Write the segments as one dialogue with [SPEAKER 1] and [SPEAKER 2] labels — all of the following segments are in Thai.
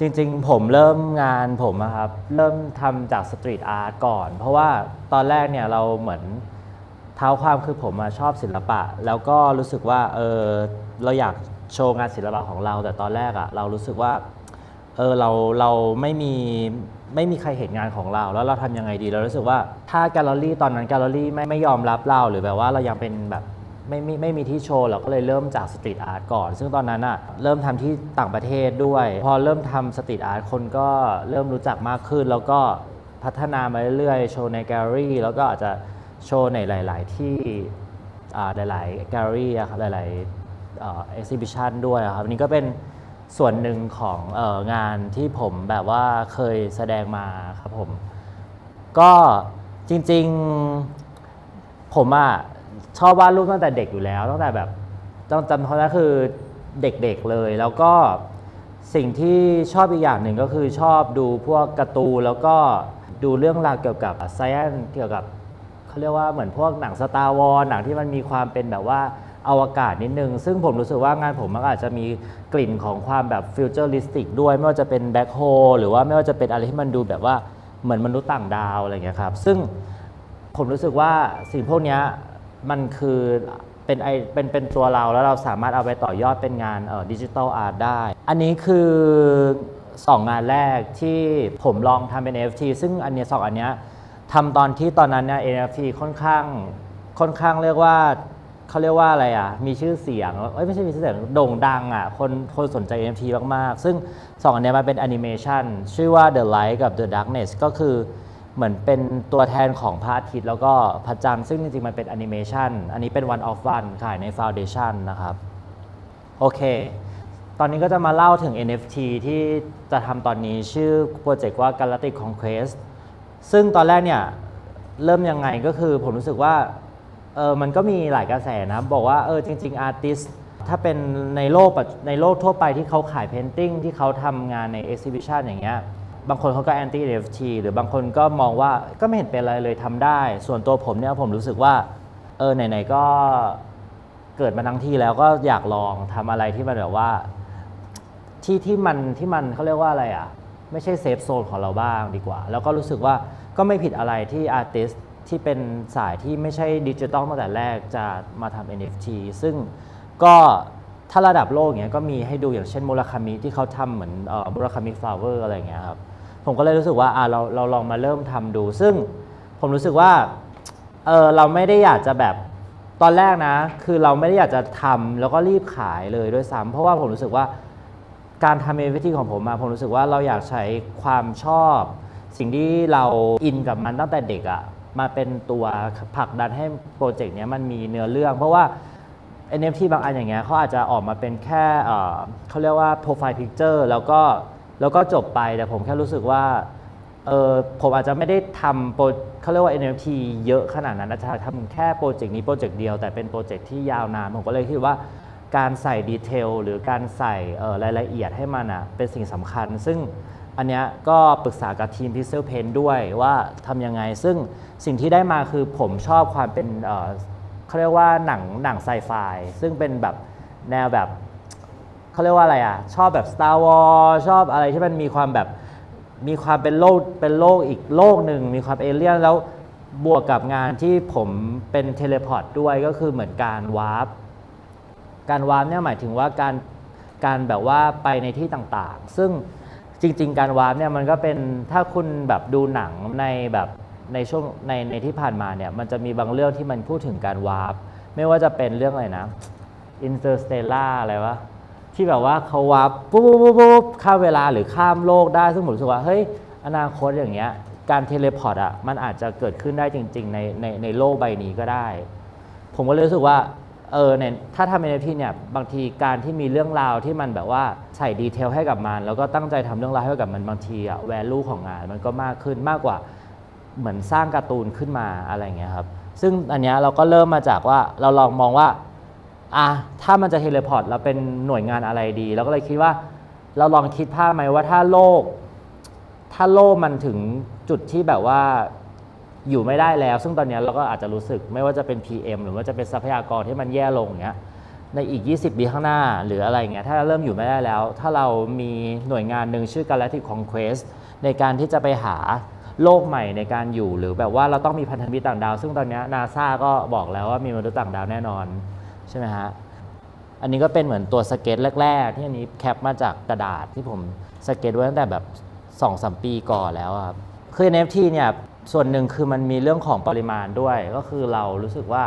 [SPEAKER 1] จริงๆ ผมเริ่มงานผมอะครับ เริ่มทำจากสตรีทอาร์ตก่อน เพราะว่าตอนแรกเนี่ยเราเหมือนเท้าความคือผมมาชอบศิลปะ แล้วก็รู้สึกว่าเออเราอยากโชว์งานศิลปะของเรา แต่ตอนแรกอะเรารู้สึกว่าเออเราเราไม่มีไม่มีใครเห็นงานของเรา แล้วเราทำยังไงดี เรารู้สึกว่าถ้าแกลเลอรี่ตอนนั้นแกลเลอรี่ไม่ไม่ยอมรับเราหรือแบบว่าเรายังเป็นแบบ ไม่ไม่ไม่มีที่โชว์เราก็เลยเริ่มจากสตรีทอาร์ตก่อน ซึ่งตอนนั้นอะเริ่มทำที่ต่างประเทศด้วย พอเริ่มทำสตรีทอาร์ตคนก็เริ่มรู้จักมากขึ้น แล้วก็พัฒนามาเรื่อยๆ โชว์ในแกลเลอรี่แล้วก็อาจจะโชว์ในหลาย ๆ ที่อ่าหลาย ๆ แกลเลอรี่อะครับหลายๆเอ็กซิบิชันด้วยครับนี้ก็เป็นส่วนหนึ่งของเอองานที่ผมแบบว่าเคยแสดงมาครับผม ก็จริง ๆ ผมอะ ชอบวาดรูปตั้งแต่เด็กอยู่แล้ว ตั้งแต่แบบต้องจำเขาได้คือเด็กๆเลย แล้วก็สิ่งที่ชอบอีกอย่างหนึ่งก็คือชอบดูพวกการ์ตูนแล้วก็ดูเรื่องราวเกี่ยวกับไซ e อนเกี่ยวกับเขาเรียกว่าเหมือนพวกหนังสตาร์วอลหนังที่มันมีความเป็นแบบว่าอวกาศนิดนึง ซึ่งผมรู้สึกว่างานผมมันอาจจะมีกลิ่นของความแบบฟิวเจอริสติกด้วย ไม่ว่าจะเป็นแบ็คโฮหรือว่าไม่ว่าจะเป็นอะไรที่มันดูแบบว่าเหมือนมนุษย์ต่างดาวอะไรอย่างเงี้ยครับ ซึ่งผมรู้สึกว่าสิ่งพวกนี้ มันคือเป็นไอเป็นเป็นตัวเราแล้วเราสามารถเอาไปต่อยอดเป็นงานดิจิทัลอาร์ตได้ อันนี้คือ 2 งานแรกที่ผมลองทำเป็น NFT ซึ่งอันเนี้ยสองอันเนี้ยทำตอนที่ตอนนั้นเนี่ย NFT ค่อนข้างค่อนข้างเรียกว่าเขาเรียกว่าอะไรอะ มีชื่อเสียงเอ้ยไม่ใช่มีชื่อเสียงโด่งดังอะ คนคนสนใจ NFT มาก ๆ ซึ่งสองอันเนี้ยมันเป็นแอนิเมชันชื่อว่า The Light กับ The Darkness ก็คือ เหมือนเป็นตัวแทนของพระอาทิตย์แล้วก็พระจันทร์ซึ่งจริงๆ มันเป็นแอนิเมชันอันนี้เป็น one of one ขายใน Foundation นะครับ โอเค ตอนนี้ก็จะมาเล่าถึง NFT ที่จะทำตอนนี้ชื่อโปรเจกต์ว่า Galactic Conquest ซึ่งตอนแรกเนี่ย เริ่มยังไงก็คือผมรู้สึกว่าเออมันก็มีหลายกระแสนะบอกว่าเออจริง ๆ อาร์ติสถ้าเป็นในโลกในโลกทั่วไปที่เขาขายเพนติ้งที่เขาทำงานใน Exhibition อย่างเงี้ย บางคนเขาก็ anti NFT หรือบางคนก็มองว่าก็ไม่เห็นเป็นอะไรเลยทำได้ ส่วนตัวผมเนี่ยผมรู้สึกว่าเออไหนๆก็เกิดมาทั้งที่แล้วก็อยากลองทำอะไรที่มันแบบว่าที่ที่มันที่มันเขาเรียกว่าอะไรอะ ไม่ใช่เซฟโซนของเราบ้างดีกว่า แล้วก็รู้สึกว่าก็ไม่ผิดอะไรที่อาร์ติสที่เป็นสายที่ไม่ใช่ดิจิตอลตั้งแต่แรกจะมาทำ NFT ซึ่งก็ถ้าระดับโลกเงี้ยก็มีให้ดูอย่างเช่นมูราคามิที่เขาทำเหมือนมูราคามิฟลาเวอร์อะไรเงี้ยครับ ผมก็เลยรู้สึกว่าอะเราเราลองมาเริ่มทำดู ซึ่งผมรู้สึกว่าเออเราไม่ได้อยากจะแบบตอนแรกนะ คือเราไม่ได้อยากจะทำแล้วก็รีบขายเลยด้วยซ้ำเพราะว่าผมรู้สึกว่าการทำเอวิธีของผมมาผมรู้สึกว่าเราอยากใช้ความชอบ สิ่งที่เราอินกับมันตั้งแต่เด็กอะ่ะมาเป็นตัวผลักดันให้โปรเจกต์เนี้ยมันมีเนื้อเรื่อง เพราะว่า NFT บางอันอย่างเงี้ยเขาอาจจะออกมาเป็นแค่เเขาเรียกว่า profile picture แล้วก็ แล้วก็จบไปแต่ผมแค่รู้สึกว่าเออผมอาจจะไม่ได้ทำโปรเขาเรียกว่า NFT เยอะขนาดนั้นอาจจะทำแค่โปรเจกต์นี้โปรเจกต์เดียวแต่เป็นโปรเจกต์ที่ยาวนาน ผมก็เลยคิดว่าการใส่ดีเทลหรือการใส่เออรายละเอียดให้มันอะเป็นสิ่งสำคัญ ซึ่งอันเนี้ยก็ปรึกษากับทีม Pixel Pen ด้วยว่าทำยังไง ซึ่งสิ่งที่ได้มาคือผมชอบความเป็นเออเขาเรียกว่าหนังหนังไซไฟซึ่งเป็นแบบแนวแบบ เขาเรียกว่าอะไรอะ ชอบแบบ Star Wars ชอบอะไรที่มันมีความแบบมีความเป็นโลกเป็นโลกอีกโลกหนึ่ง มีความเอเลี่ยนแล้วบวกกับงานที่ผมเป็นเทเลพอร์ตด้วยก็คือเหมือนการวาร์ปการวาร์ปเนี่ยหมายถึงว่าการการแบบว่าไปในที่ต่างๆ ซึ่งจริง ๆ การวาร์ปเนี่ยมันก็เป็นถ้าคุณแบบดูหนังในแบบในช่วงในในที่ผ่านมาเนี่ยมันจะมีบางเรื่องที่มันพูดถึงการวาร์ปไม่ว่าจะเป็นเรื่องอะไรนะ Interstellar อะไรวะ ที่แบบว่าเขาวาร์ปปุ๊บปุ๊บปุ๊บปุ๊บข้ามเวลาหรือข้ามโลกได้ซึ่งผมรู้สึกว่าเฮ้ยอนาคตอย่างเงี้ยการเทเลพอร์ตอะมันอาจจะเกิดขึ้นได้จริง ๆ ในในในโลกใบนี้ก็ได้ ผมก็เลยรู้สึกว่าเออเนี่ยถ้าทำ NFT เนี่ยบางทีการที่มีเรื่องราวที่มันแบบว่าใส่ดีเทลให้กับมัน แล้วก็ตั้งใจทำเรื่องราวให้กับมันบางทีอะแวลูของงานมันก็มากขึ้นมากกว่าเหมือนสร้างการ์ตูนขึ้นมาอะไรเงี้ยครับซึ่งอันเนี้ยเราก็เริ่มมาจากว่าเราลองมองว่า อะถ้ามันจะเทเลพอร์ตเราเป็นหน่วยงานอะไรดีเราก็เลยคิดว่า เราลองคิดภาพไหมว่าถ้าโลก ถ้าโลกมันถึงจุดที่แบบว่าอยู่ไม่ได้แล้ว ซึ่งตอนนี้เราก็อาจจะรู้สึกไม่ว่าจะเป็น PM หรือว่าจะเป็นทรัพยากรที่มันแย่ลงอย่างเงี้ยในอีก 20 ปีข้างหน้า หรืออะไรเงี้ยถ้าเริ่มอยู่ไม่ได้แล้ว ถ้าเรามีหน่วยงานหนึ่งชื่อ Galactic Conquest ในการที่จะไปหาโลกใหม่ในการอยู่ หรือแบบว่าเราต้องมีพันธมิตรต่างดาว ซึ่งตอนนี้นาซาก็บอกแล้วว่ามีมนุษย์ต่างดาวแน่นอน ใช่ไหมฮะอันนี้ก็เป็นเหมือนตัวสเก็ตแรก ๆ ที่อันนี้แคปมาจากกระดาษที่ผมสเก็ตไว้ตั้งแต่แบบ2อสปีก่อนแล้วครับคือ NFT เนี่ยส่วนหนึ่งคือมันมีเรื่องของปริมาณด้วย ก็คือเรารู้สึกว่า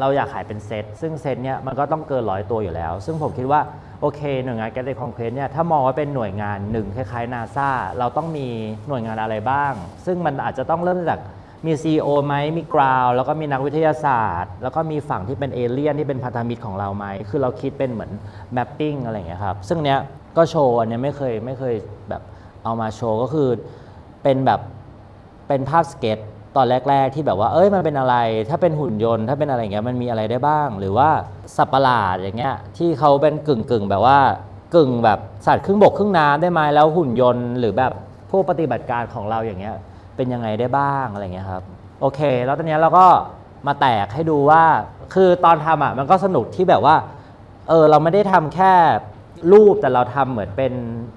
[SPEAKER 1] เราอยากขายเป็นเซตซึ่งเซตเนี่ยมันก็ต้องเกินร้อยตัวอยู่แล้ว ซึ่งผมคิดว่า โอเค หน่วยงาน g a t t e c o n q u e s t เนี่ยถ้ามองว่าเป็นหน่วยงานหนึ่งคล้ายๆ NASA เราต้องมีหน่วยงานอะไรบ้าง ซึ่งมันอาจจะต้องเริ่มจาก มี CEO ไหมมีกราวแล้วก็มีนักวิทยาศาสตร์ แล้วก็มีฝั่งที่เป็นเอเลี่ยนที่เป็นพันธมิตรของเราไหมคือเราคิดเป็นเหมือนแมปปิ้งอะไรอย่างเงี้ยครับซึ่งเนี้ยก็โชว์อันเนี้ยไม่เคยไม่เคยแบบเอามาโชว์ก็คือเป็นแบบเป็นภาพสเก็ตตอนแรก ๆ ที่แบบว่าเอ้ยมันเป็นอะไร ถ้าเป็นหุ่นยนต์ ถ้าเป็นอะไรเงี้ยมันมีอะไรได้บ้าง หรือว่าสัตว์ประหลาดอย่างเงี้ยที่เขาเป็นกึ่งกึ่งแบบว่ากึ่งแบบสัตว์ครึ่งบกครึ่งน้ำได้ไหมแล้วหุ่นยนต์ หรือแบบผู้ปฏิบัติการของเราอย่างเงี้ย เป็นยังไงได้บ้างอะไรเงี้ยครับโอเค แล้วตอนนี้เราก็มาแตกให้ดูว่าคือตอนทำอะมันก็สนุกที่แบบว่าเออเราไม่ได้ทำแค่รูปแต่เราทำเหมือนเป็น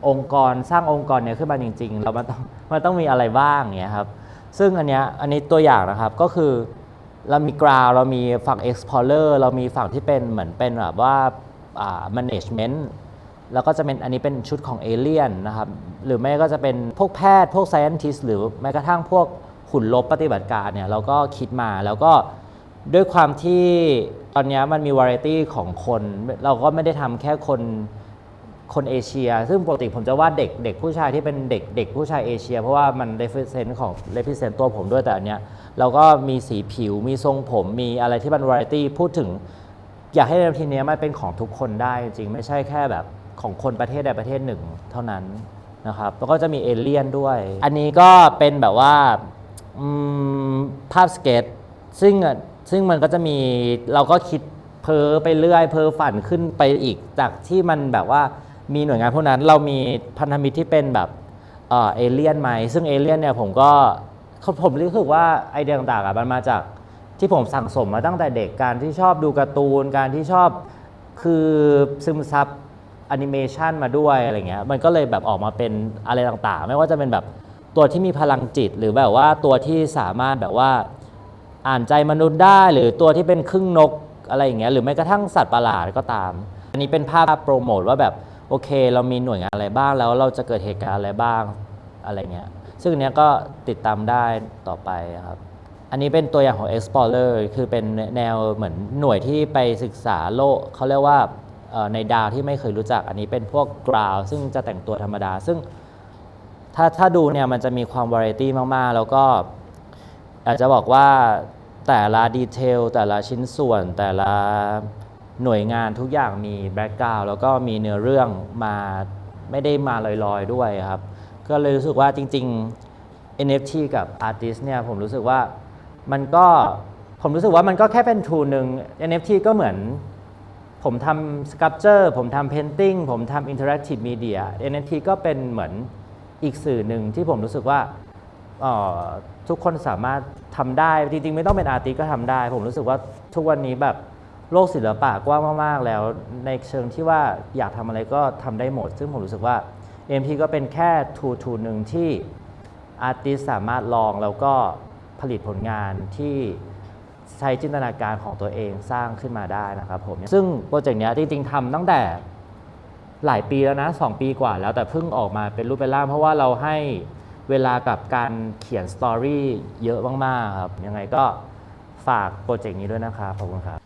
[SPEAKER 1] องค์กรสร้างองค์กรเนี้ยขึ้นมาจริง ๆ เรามันต้องมันต้องมีอะไรบ้างเนี้ยครับซึ่งอันเนี้ยอันนี้ตัวอย่างนะครับก็คือเรามีกราวเรามีฝั่ง explorer เรามีฝั่งที่เป็นเหมือนเป็นแบบว่า management แล้วก็จะเป็นอันนี้เป็นชุดของเอเลี่ยนนะครับ หรือไม่ก็จะเป็นพวกแพทย์พวก scientist หรือแม้กระทั่งพวกหุ่นลบปฏิบัติการเนี่ยเราก็คิดมาแล้วก็ด้วยความที่ตอนนี้มันมีวาไรตี้ของคน เราก็ไม่ได้ทำแค่คนคนเอเชีย ซึ่งปกติผมจะวาดเด็กเด็กผู้ชายที่เป็นเด็กเด็กผู้ชายเอเชีย เพราะว่ามัน represent ของ represent ตัวผมด้วยแต่อันเนี้ยเราก็มีสีผิวมีทรงผมมีอะไรที่มัน variety พูดถึง อยากให้ในทีเนี้ยมันเป็นของทุกคนได้จริงไม่ใช่แค่แบบ ของคนประเทศใดประเทศหนึ่งเท่านั้นนะครับแล้วก็จะมีเอเลี่ยนด้วย อันนี้ก็เป็นแบบว่าภาพสเก็ตซึ่งซึ่งมันก็จะมีเราก็คิดเพ้อไปเรื่อยเพ้อฝันขึ้นไปอีกจากที่มันแบบว่ามีหน่วยงานพวกนั้นเรามีพันธมิตรที่เป็นแบบเอเอเลี่ยนไหมซึ่งเอเลี่ยนเนี่ยผมก็ผมรู้สึกว่าไอเดียต่างๆอะมันมาจากที่ผมสั่งสมมาตั้งแต่เด็กการที่ชอบดูการ์ตูนการที่ชอบคือซึมซับ แอนิเมชันมาด้วยอะไรเงี้ยมันก็เลยแบบออกมาเป็นอะไรต่างๆ ไม่ว่าจะเป็นแบบตัวที่มีพลังจิต หรือแบบว่าตัวที่สามารถแบบว่าอ่านใจมนุษย์ได้หรือตัวที่เป็นครึ่งนกอะไรอย่างเงี้ยหรือแม้กระทั่งสัตว์ประหลาดก็ตาม อันนี้เป็นภาพโปรโมทว่าแบบโอเค เรามีหน่วยงานอะไรบ้างแล้วเราจะเกิดเหตุการณ์อะไรบ้างอะไรเงี้ยซึ่งเนี้ยก็ติดตามได้ต่อไปครับอันนี้เป็นตัวอย่างของ Explorer คือเป็นแนวเหมือนหน่วยที่ไปศึกษาโลกเขาเรียกว่า ในดาวที่ไม่เคยรู้จักอันนี้เป็นพวกกราว ซึ่งจะแต่งตัวธรรมดา ซึ่งถ้าถ้าดูเนี่ยมันจะมีความวาไรตี้มาก ๆ แล้วก็อาจจะบอกว่าแต่ละดีเทลแต่ละชิ้นส่วนแต่ละหน่วยงานทุกอย่างมีแบ็กกราวแล้วก็มีเนื้อเรื่องมาไม่ได้มาลอยๆด้วยครับ ก็เลยรู้สึกว่าจริง ๆ NFT กับ Artist เนี่ยผมรู้สึกว่ามันก็ผมรู้สึกว่ามันก็แค่เป็นทูหนึ่ง NFT ก็เหมือน ผมทำสครับเจอร์ผมทำเพนติ้งผมทำอินเทอร์แอคทีฟมีเดีย NFT ก็เป็นเหมือนอีกสื่อหนึ่งที่ผมรู้สึกว่าออทุกคนสามารถทำได้ จริงๆ ไม่ต้องเป็นอาร์ติสก็ทำได้ ผมรู้สึกว่าทุกวันนี้แบบโลกศิลปะกว้างมากๆ แล้ว ในเชิงที่ว่าอยากทำอะไรก็ทำได้หมด ซึ่งผมรู้สึกว่า NFT ก็เป็นแค่ทูทูหนึ่งที่อาร์ติสสามารถลองแล้วก็ผลิตผลงานที่ ใช้จินตนาการของตัวเองสร้างขึ้นมาได้นะครับผม ซึ่งโปรเจกต์นี้จริงๆทำตั้งแต่หลายปีแล้วนะ 2 ปีกว่าแล้วแต่เพิ่งออกมาเป็นรูปเป็นร่างเพราะว่าเราให้เวลากับการเขียนสตอรี่เยอะมากๆครับ ยังไงก็ฝากโปรเจกต์นี้ด้วยนะครับ ขอบคุณครับ